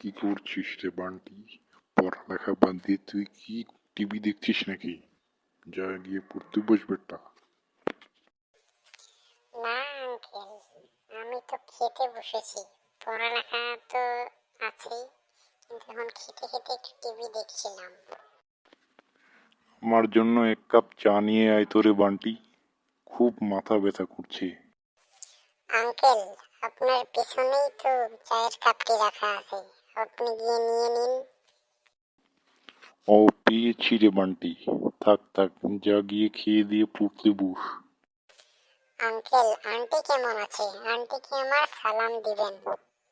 কি করছিস রে বান্টি? পড়ালেখা বাদ দিয়ে তুই কি টিভি দেখছিস নাকি? যা গিয়ে পড়তে বস বেটা না আঙ্কেল আমি তো খেতে বসেছি। পড়ালেখা তো আছেই কিন্তু এখন খেতে খেতে একটু টিভি দেখছিলাম। আমার জন্য এক কাপ চা নিয়ে আয় তোরে বান্টি। খুব মাথা ব্যথা করছে। আঙ্কেল আপনার পেছনেই তো চায়ের কাপটি রাখা আছে। আপনি গিয়ে নিয়ে নিন। ও পেয়েছি রে বান্টি। থাক থাক যা গিয়ে খেয়ে দিয়ে পড়তে বস। আঙ্কেল আন্টি কেমন আছে? আন্টিকে আমার সালাম দিবেন?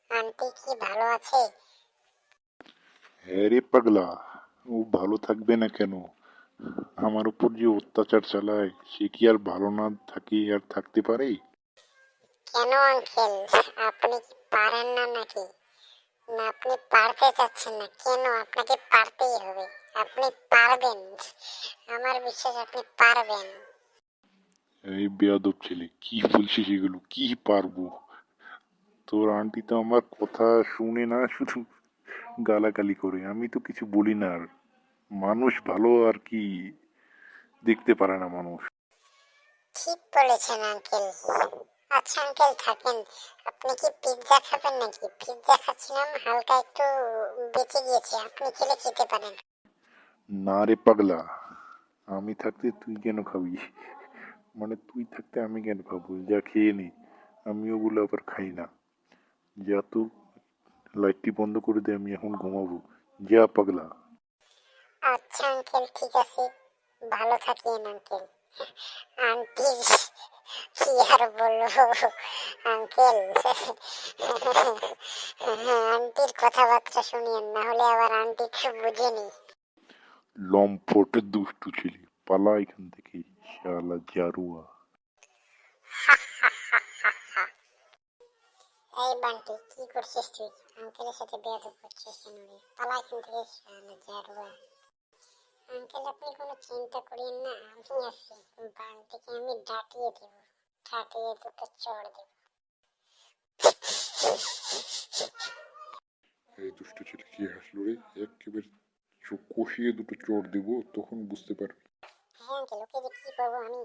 আন্টি কি ভালো আছে? হ্যাঁ রে পাগলা ও ভালো থাকবে না কেন? আমার উপর যে অত্যাচার চালায় সে কি আর ভালো না থাকে আর থাকতে পারে? কেন আঙ্কেল? আপনি কি পারেন না নাকি? না আপনি পারতে চাচ্ছেন না। কেন? আপনাকে পারতেই হবে। আপনি পারবেন। আমার বিশ্বাস আপনি পারবেন। এই বেয়াদব ছেলে কি বলছিস এগুলো? কি পারব? তোর আন্টি তো আমার কথা শুনে না শুধু গালাগালি করে। আমি তো কিছু বলি না আর। মানুষ ভালো আর কি দেখতে পারে না মানুষ। ঠিক বলেছেন আঙ্কেল। আচ্ছা আঙ্কেল থাকেন। আপনি কি পিৎজা খাবেন নাকি? পিৎজা খাচ্ছিলাম হালকা একটু বেঁচে গিয়েছে। আপনি খেলে খেতে পারেন। না রে পাগলা আমি থাকতে তুই কেন খাবি? মানে তুই থাকতে আমি কেন খাব? যা খেয়ে নে। আমি ওগুলো আবার খাই না। যা তো লাইটটি বন্ধ করে দে আমি এখন ঘুমাবো। যা পাগলা। আচ্ছা আঙ্কেল ঠিক আছে। ভালো থাকেন আঙ্কেল আন্টি কি আর বলব? আঙ্কেল। আন্টির কথাবার্তা শুনিয়েন না হলে আবার আন্টি তো বুঝেনি। লম্পট দুষ্টু ছেলে পালা এখান থেকে শালা জারুয়া। এই বান্টি কি করছিস তুই? আঙ্কেলের সাথে বেয়াদব করছিস কেন রে? পালা এখান থেকে শালা জারুয়া। আঙ্কেল আপনি কোনো চিন্তা করেন না আমি আছি। বান্টিকে আমি ডাটিয়ে দেব। ডাটিয়ে দুটো চড় দেব এই দুষ্টু ছেলে কি হাসলো রে? একেবারে চোখ কষিয়ে দুটো চোর দেবো, তখন বুঝতে পারবি। হ্যাঁ কি করব আমি?